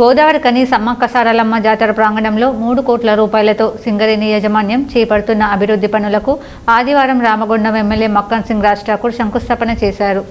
గోదావరి కని సమ్మక్క సారలమ్మ జాతర ప్రాంగణంలో మూడు కోట్ల రూపాయలతో సింగరేణి యాజమాన్యం చేపడుతున్న అభివృద్ధి పనులకు ఆదివారం రామగుండం ఎమ్మెల్యే మక్కన్ సింగ్ రాజ్ ఠాకూర్ శంకుస్థాపన చేశారు.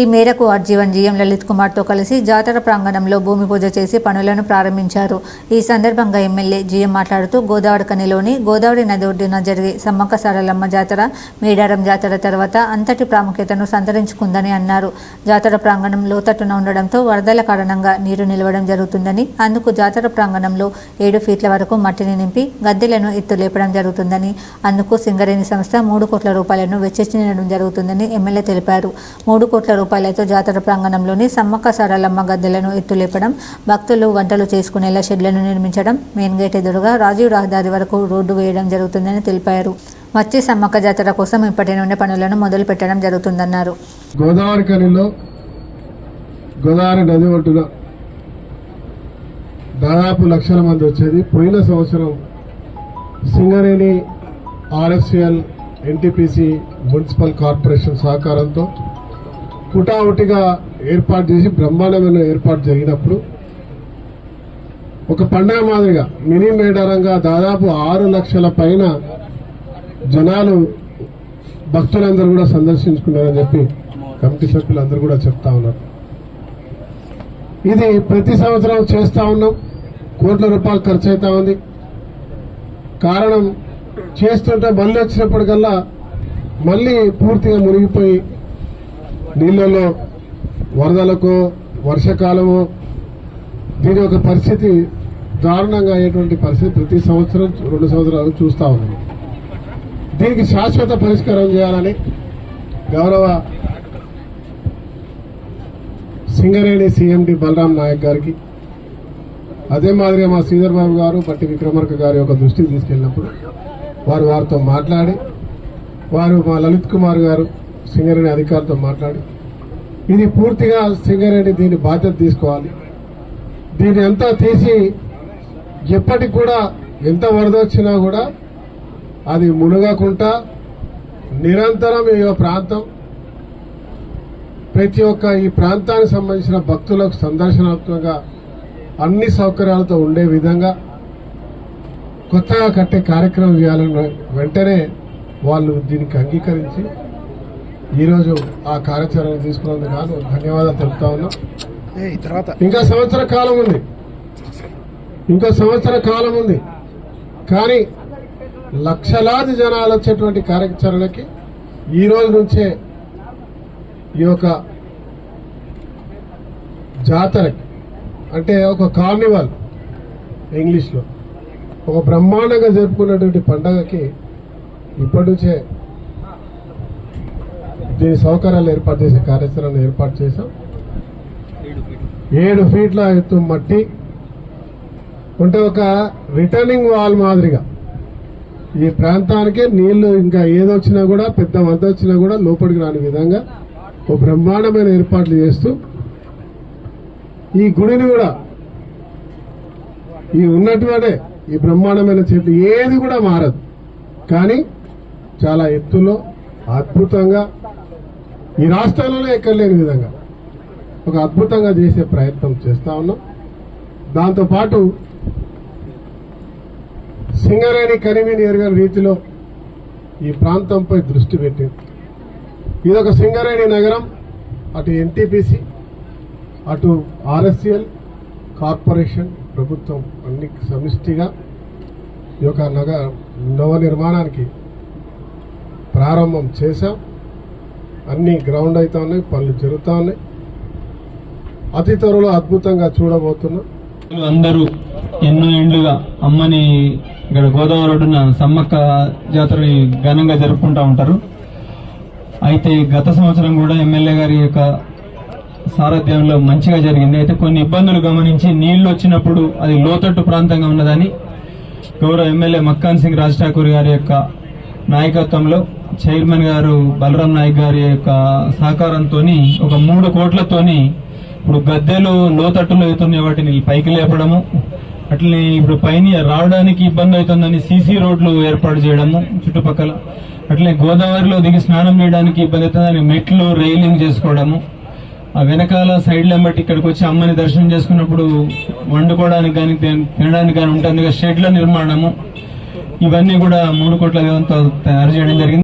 ఈ మేరకు ఆర్జీవన్ జీఎం లలిత్ కుమార్తో కలిసి జాతర ప్రాంగణంలో భూమి పూజ చేసి పనులను ప్రారంభించారు. ఈ సందర్భంగా ఎమ్మెల్యే జీఎం మాట్లాడుతూ గోదావరి కనిలోని గోదావరి నది ఒడ్డున జరిగే సమ్మక్క సారలమ్మ జాతర మేడారం జాతర తర్వాత అంతటి ప్రాముఖ్యతను సంతరించుకుందని అన్నారు. జాతర ప్రాంగణం లోతట్టున ఉండడంతో వరదల కారణంగా నీరు నిలవడం జరుగుతుందని అందుకు జాతర ప్రాంగణంలో ఏడు ఫీట్ల వరకు మట్టిని నింపి గద్దెలను ఎత్తులేపడం జరుగుతుందని అందుకు సింగరేణి సంస్థ మూడు కోట్ల రూపాయలను వెచ్చించడం జరుగుతుందని ఎమ్మెల్యే తెలిపారు. మూడు కోట్ల రూపాయలతో జాతర ప్రాంగణంలోని సమ్మక్క సారలమ్మ గద్దెలను ఎత్తులేపడం భక్తులు వంటలు చేసుకునేలా షెడ్లను నిర్మించడం మెయిన్ గేట్ ఎదురుగా రాజీవ్ రహదారి వరకు రోడ్డు వేయడం జరుగుతుందని తెలిపారు. వచ్చే సమ్మక్క జాతర కోసం ఇప్పటి నుండి పనులను మొదలు పెట్టడం జరుగుతుందన్నారు. గోదావరి కనిలో గోదావరి నది ఒడ్డున దాదాపు లక్షల మంది వచ్చేది. పోయిన సంవత్సరం Singareni RSL NTPC municipal corporation సహకారంతో కుటావుటిగా ఏర్పాటు చేసి బ్రహ్మాండమైన ఏర్పాటు జరిగినప్పుడు ఒక పండగ మాదిరిగా మినీ మేడారంగా దాదాపు ఆరు లక్షల పైన జనాలు భక్తులందరూ కూడా సందర్శించుకున్నారని చెప్పి కమిటీ సభ్యులందరూ కూడా చెప్తా ఉన్నారు. ఇది ప్రతి సంవత్సరం చేస్తూ ఉన్నాం. కోట్ల రూపాయలు ఖర్చు అవుతా ఉంది. కారణం చేస్తుంటే మళ్ళీ వచ్చినప్పటికల్లా మళ్ళీ పూర్తిగా మునిగిపోయి నీళ్ళలో వరదలకు వర్షాకాలము దీని యొక్క పరిస్థితి దారుణంగా అయ్యేటువంటి పరిస్థితి ప్రతి సంవత్సరం రెండు సంవత్సరాలు చూస్తా ఉన్నాం. దీనికి శాశ్వత పరిష్కారం చేయాలని గౌరవ సింగరేణి సీఎండి బలరాం నాయక్ గారికి అదే మాదిరిగా మా శ్రీధర్ బాబు గారు పట్టి విక్రమార్క గారి యొక్క దృష్టికి తీసుకెళ్ళినప్పుడు వారు వారితో మాట్లాడి వారు మా లలిత్ కుమార్ గారు సింగరేణి అధికారులతో మాట్లాడి ఇది పూర్తిగా సింగరేణి దీని బాధ్యత తీసుకోవాలి. దీని అంతా తీసి ఎప్పటికి కూడా ఎంత వరద వచ్చినా కూడా అది మునగకుండా నిరంతరం ఈ ప్రాంతం ప్రతి ఒక్క ఈ ప్రాంతానికి సంబంధించిన భక్తులకు సందర్శనాత్మకంగా అన్ని సౌకర్యాలతో ఉండే విధంగా కొత్తగా కట్టే కార్యక్రమం చేయాలని వెంటనే వాళ్ళు దీనికి అంగీకరించి ఈరోజు ఆ కార్యాచరణ తీసుకున్నందుకు గాను ధన్యవాదాలు తెలుపుతా ఉన్నాం. ఇంకా సంవత్సర కాలం ఉంది. ఇంకో సంవత్సర కాలం ఉంది. కానీ లక్షలాది జనాలు వచ్చేటువంటి కార్యాచరణకి ఈ రోజు నుంచే ఈ యొక్క జాతరకి అంటే ఒక కార్నివల్ ఇంగ్లీష్లో ఒక బ్రహ్మాండంగా జరుపుకున్నటువంటి పండగకి ఇప్పటి నుంచే దీని సౌకర్యాలు ఏర్పాటు చేసే కార్యాచరణ ఏర్పాటు చేశాం. ఏడు ఫీట్ల ఎత్తు మట్టి ఉంటే ఒక రిటర్నింగ్ వాల్ మాదిరిగా. ఈ ప్రాంతానికి నీళ్ళు ఇంకా ఏదొచ్చినా కూడా పెద్ద వద్ద వచ్చినా కూడా లోపలికి రాని విధంగా ఓ బ్రహ్మాండమైన ఏర్పాట్లు చేస్తూ ఈ గుడిని కూడా ఈ ఉన్నటువంటి ఈ బ్రహ్మాండమైన చెట్లు ఏది కూడా మారదు. కానీ చాలా ఎత్తులో అద్భుతంగా ఈ రాష్ట్రాలలో ఎక్కడ లేని విధంగా ఒక అద్భుతంగా చేసే ప్రయత్నం చేస్తా ఉన్నాం. దాంతోపాటు సింగరేణి కనివిని ఎరగని రీతిలో ఈ ప్రాంతంపై దృష్టి పెట్టింది. ఇదొక సింగరేణి నగరం అటు ఎన్టీపీసీ అటు ఆర్ఎస్ఎల్ కార్పొరేషన్ ప్రభుత్వం అన్ని సమిష్టిగా ఈ యొక్క నగ నవ నిర్మాణానికి ప్రారంభం చేశాం. అన్ని గ్రౌండ్ అవుతా ఉన్నాయి పనులు జరుగుతూ ఉన్నాయి. అతి త్వరలో అద్భుతంగా చూడబోతున్నాం. అందరూ ఎన్నో ఏండ్లుగా అమ్మని ఇక్కడ గోదావరి రోడ్డున సమ్మక్క జాతరని ఘనంగా జరుపుకుంటా ఉంటారు. అయితే గత సంవత్సరం కూడా ఎమ్మెల్యే గారి యొక్క సారథ్యంలో మంచిగా జరిగింది. అయితే కొన్ని ఇబ్బందులు గమనించి నీళ్ళు వచ్చినప్పుడు అది లోతట్టు ప్రాంతంగా ఉన్నదని గౌరవ ఎమ్మెల్యే మక్కాన్ సింగ్ రాజ్ ఠాకూర్ గారి యొక్క నాయకత్వంలో చైర్మన్ గారు బలరాం నాయక్ గారి యొక్క సహకారంతో ఒక మూడు కోట్లతోని ఇప్పుడు గద్దెలు లోతట్టులో అవుతున్నాయి వాటిని పైకి లేపడము అట్లనే ఇప్పుడు పైన రావడానికి ఇబ్బంది అవుతుందని సీసీ రోడ్లు ఏర్పాటు చేయడము చుట్టుపక్కల అట్లనే గోదావరిలో దిగి స్నానం చేయడానికి ఇబ్బంది అవుతుందని మెట్లు రైలింగ్ చేసుకోవడము ఆ వెనకాల సైడ్ బట్టి ఇక్కడికి వచ్చి అమ్మని దర్శనం చేసుకున్నప్పుడు వండుకోవడానికి కానీ తినడానికి కానీ ఉంటుంది షెడ్ల నిర్మాణము ఇవన్నీ కూడా మూడు కోట్ల వ్యయంతో తయారు చేయడం జరిగింది.